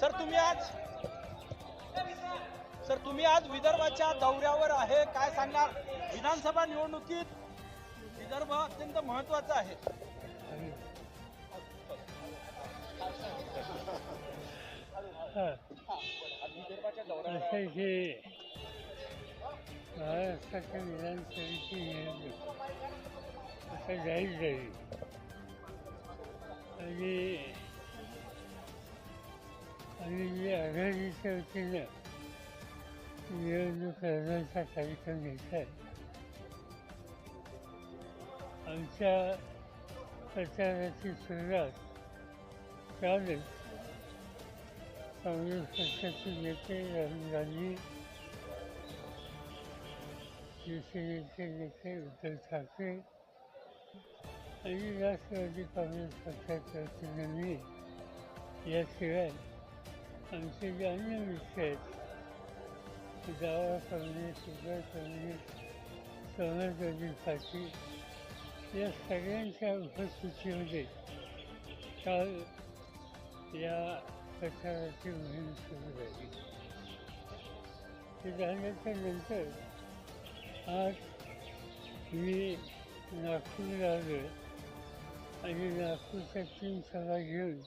Sir तुम्ही आज sir तुम्ही आज विदर्भाच्या दौऱ्यावर आहे काय सांगणार विधानसभा निवडणुकीत विदर्भ अत्यंत महत्त्वाचा आहे विदर्भाच्या दौऱ्यावर महाराष्ट्राच्या विधानसभेची निवडणूक आता जाहीर झाली आघाडीच्या वतीनं निवडणूक लढवण्याचा कार्यक्रम घेत आहे आमच्या प्रचाराची सुरुवात कालच काँग्रेस पक्षाचे नेते राहुल गांधी शिवसेनेचे नेते उद्धव ठाकरे आणि राष्ट्रवादी काँग्रेस पक्षाच्या वतीनं मी याशिवाय आमचे जे अन्य विषय आहेत दावा करणे सुधार करणे समाजवादी पार्टी या सगळ्यांच्या उपस्थितीमध्ये काल या प्रचाराची मोहीम सुरू झाली ते झाल्याच्यानंतर आज मी नागपूरला आलो आणि नागपूरच्या तीन सभा घेऊन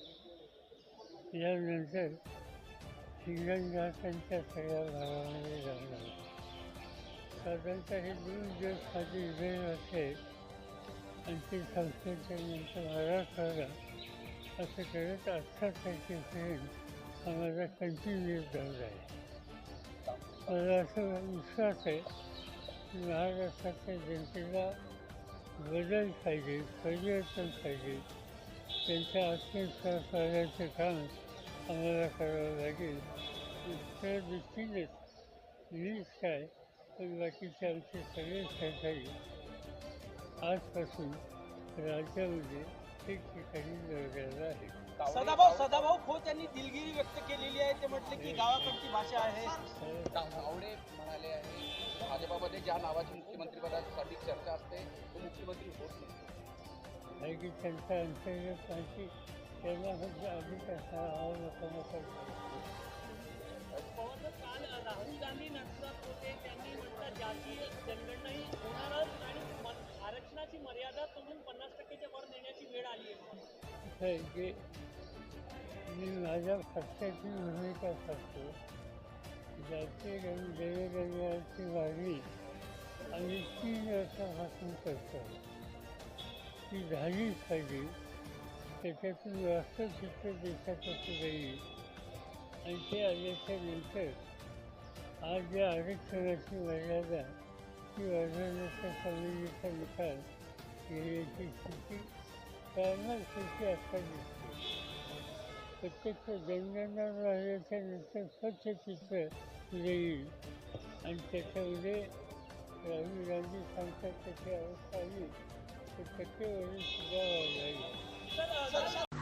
यानंतर हिंगणघाटांच्या सगळ्या भागामध्ये जाणार साधारणतः हे दोन दिवस माझे वेळ असेल आणि ते संस्थेच्या नंतर मराठवाडा असं करत अठरा हा माझा कंटिन्यू जाऊ आहे. मला असं विश्वास आहे की महाराष्ट्राच्या जनतेला बदल पाहिजे परिवर्तन पाहिजे त्यांच्या आत्मविश्वास वाढवायचं काम आम्हाला करावं लागेल त्या दृष्टीनेच मीच काय पण बाकीचे आमचे सगळे सहकारी आजपासून राज्यामध्ये ठिकठिकाणी दौऱ्याला आहेत सदाभाऊ सदाभाऊ खोत यांनी दिलगिरी व्यक्त केलेली आहे. ते म्हटले की गावाकडची भाषा आहे. आवडे म्हणाले आहे भाजपामध्ये ज्या नावाची मुख्यमंत्रीपदासाठी चर्चा असते तो मुख्यमंत्री होत नाही. आहे की त्यांचा अंतर्गत माहिती त्यांना म्हणजे अधिक असा लोकांना काल राहुल गांधी नागपुरात होते त्यांनी म्हटलं जातीय जनगणनाही होणारच आणि आरक्षणाची मर्यादा तुम्ही पन्नास टक्केच्या वर नेण्याची वेळ आली आहे की मी माझ्या पक्षाची भूमिका करतो जातीय गण जनगणनाची मागणी आम्ही तीन वर्षापासून करतो ती झालीच पाहिजे त्याच्यातून वास्तव चित्र देशात असं जाईल आणि ते आल्याच्यानंतर आज या आरक्षणाची मर्यादा ती वाढवण्याच्या समितीचा निकाल घेण्याची स्थिती कारणं स्थिती आता दिसते. प्रत्यक्ष जनगणना झाल्याच्यानंतर स्वच्छ चित्र येईल आणि त्याच्यामध्ये राहुल गांधी सांगतात त्याची अवस्था आली तर टक्केवारी सुद्धा वाढवावी